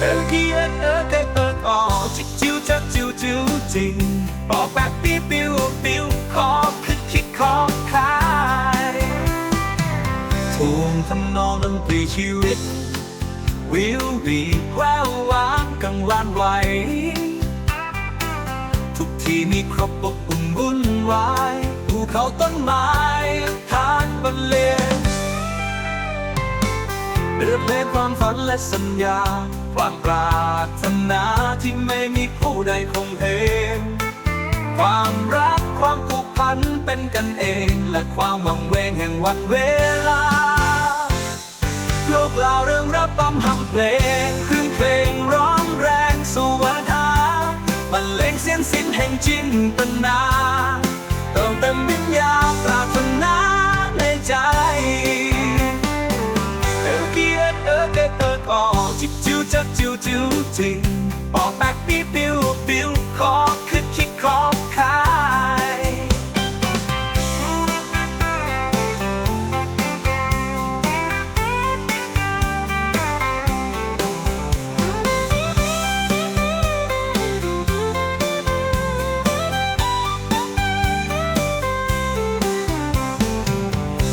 เออเฮียเออเตเปิดออกจิกจิ้วจักจิ้วจิ้วจริงบอกแบบปิ้วปิ้วปิ้วขอคิดคิดขอคลายทวงทำนองดนตรีชีวิต วิววีแวววางกังวานไหวทุกที่มีครบอบอุ่นวุ่นวายภูเขาต้นไม้ทานบันเลง เรือเพลงความฝันและสัญญา ความปรารถนาที่ไม่มีผู้ใดคงเพงความรักความผูกพันเป็นกันเอง และความหวังเวงแห่งวันเวลา โลกเราเรื่องรับปั๊มหังเพลงคลื่นเพลงร้องแรงสู่วรรณาบรรเลงเสียงสิ้นแห่งจินตนาเติมเต็มวิญญาณ จิบจิวจักจิวจิวจริงปอกแบกปิ้วปิ้วปิ้วขอคิดคิดขอขาย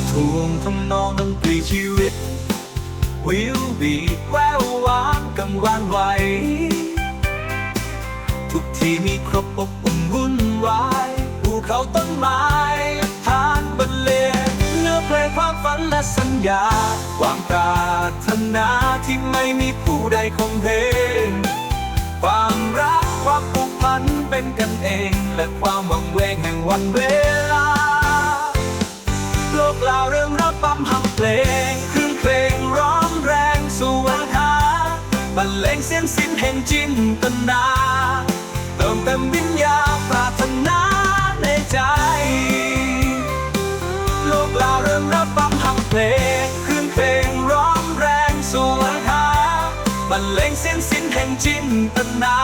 ทวงทำนองดนตรีชีวิตวิวบีแวววางวานไหวทุกที่มีครบอบอุ่นวุ่นวายภูเขาต้นไม้ทานบรรเลงเนื้อเพลงความฝันและสัญญา ความปรารถนาที่ไม่มีผู้ใดคงเพลงความรักความผูกพันเป็นกันเอง และความหวังเวงแห่งวันเวลา โลกเราเรื่องรับปั๊มหังเพลงคลื่นเพลง บรรเลงเสียงสิ้นแห่งจินตนาเติมเต็มวิญญาปรารถนาในใจ โลกเราเริ่มรับฟังหังเพลงคลื่นเพลงร้องแรงสู่วังคาบรรเลงเสียงสิ้นแห่งจินตนา